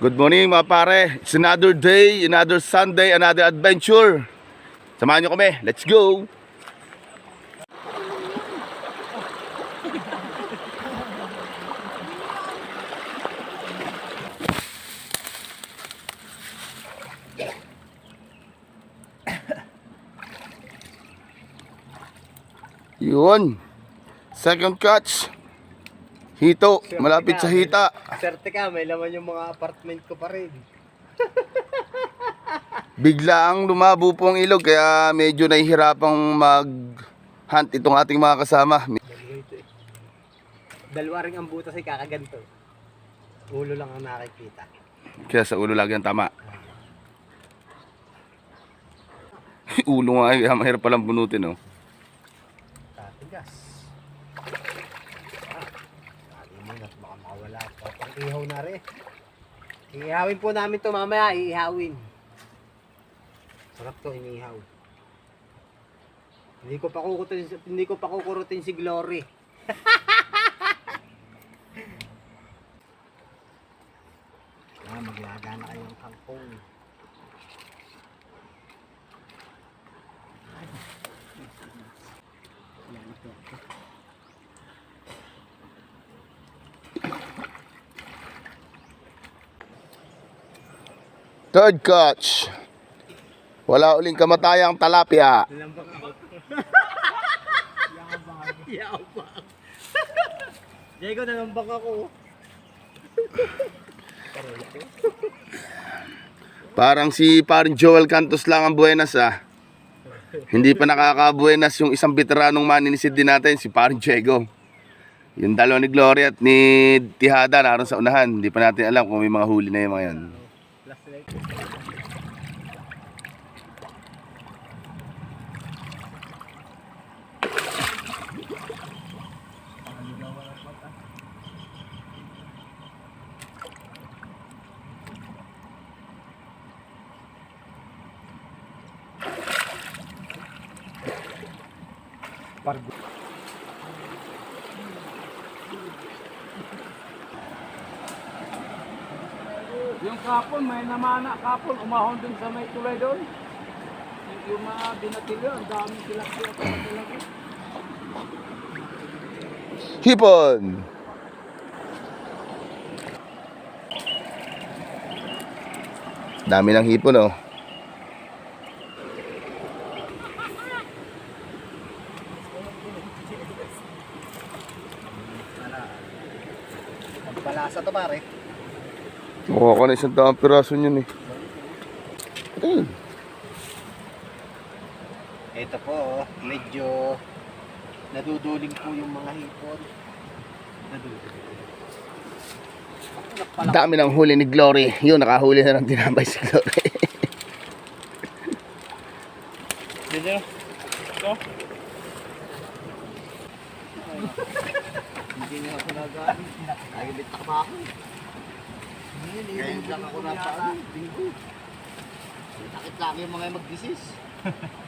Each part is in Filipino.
Good morning mga pare. It's another day, another Sunday, another adventure. Samahan nyo kami. Let's go! Yun. Second catch. Hito. Malapit sa hita. Swerte ka, may laman yung mga apartment ko pa rin. Biglaang lumabo po ang ilog kaya medyo nahihirapang mag-hunt itong ating mga kasama. Dalawa eh. Rin ang butas ay kakaganto. Ulo lang ang nakikita. Kaya sa ulo lagi ang tama. ulo nga ay mahirap palang bunutin oh. Tatigas. Ah, sabi mo na baka makawala pa. Pang ihaw na rin. Iihawin po namin to mamaya, iihawin. Sarap to, inihaw. Hindi ko pa kukurutin, hindi ko pa kukurutin si Glory. ah, maglagana kayong kangkong. Third catch. Wala uling kamatayang talapia. Yabang. Diego, nalambak ako. Parang si parin Joel Cantos lang ang buenas ah. Hindi pa nakakabuenas yung isang veteranong maninisid din natin, si parin Diego. Yung dalawa ni Gloria at ni Tihada naroon sa unahan. Hindi pa natin alam kung may mga huli na yung mga yan. Pargo. Yung kapon, may namana kapon, umahon dun sa may tulay doon. Yung- Yung mga binatilyo, ang daming tilapia pa na talaga. Hipon! Dami ng hipon oh. Palasa to pare. Mukha ko na isang daang piraso yun eh. Ayun. Ito po, oh, medyo naduduling po yung mga hipon. Naduduling. Dami ng huli ni Glory. Yun, nakahuli na ng tinambay si Glory. Dito. Ito. Hindi nga ako ka ba ako? Ngayon lang ako na paano. Linggo. Sakit lagi yung mga magdisis.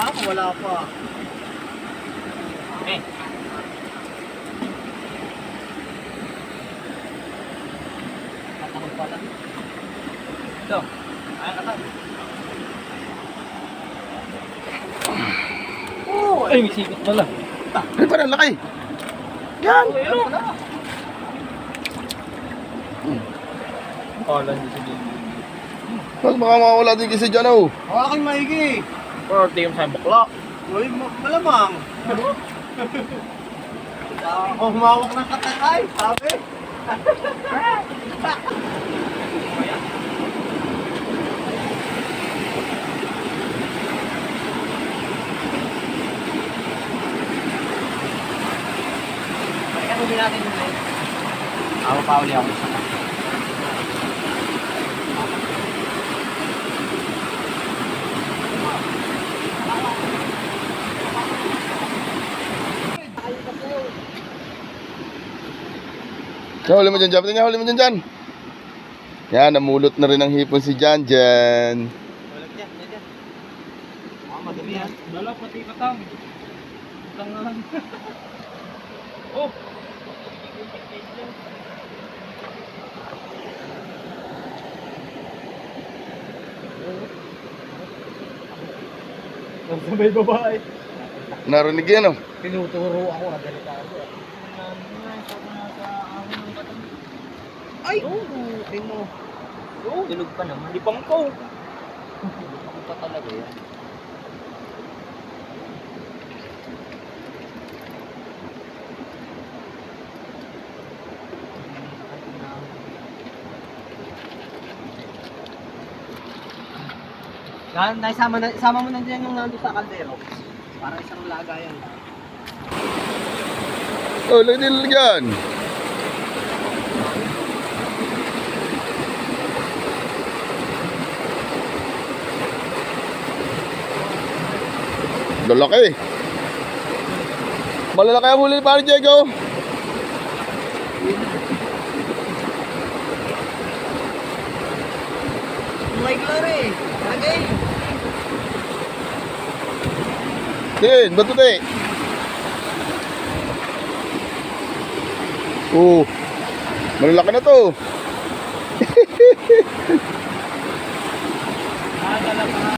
Oo, baka wala pa. Eh. Tatanong pala. Ito. Ay, kata. Oh, ay, may sikot pala. Ay, parang laki. Yan! Ano? Kala niyo si Dino. Mas baka makawala din kasi dyan oh. Hawakan maigi. Pero di yung sa bakla. Uy, ma- malamang. Ako humawak ng katakay, sabi. Eh. Ako pa uli ako sa Huli mo dyan, Jan. Tingnan, huli mo dyan, Jan. Yan, namulot na rin ang hipon si Jan Jan. Walang dyan, dyan, dyan. Ah, yan. Pati katang. Katang na lang. oh! Ang sabay babae. Narinig yan, oh. Tinuturo ako, ah, delikado. Ay! Oo, tingin mo. Oo, tulog pa naman. Di pang ko. Ako pa talaga yan. Yan, naisama na, isama mo na dyan yung nando sa kaldero. Para isang lagayan. Oh, lagyan din lagyan. Lalaki. Malalaki ang huli ni Pare Diego. My glory! Lagay! Din, bato te. Oh. Malalaki na to.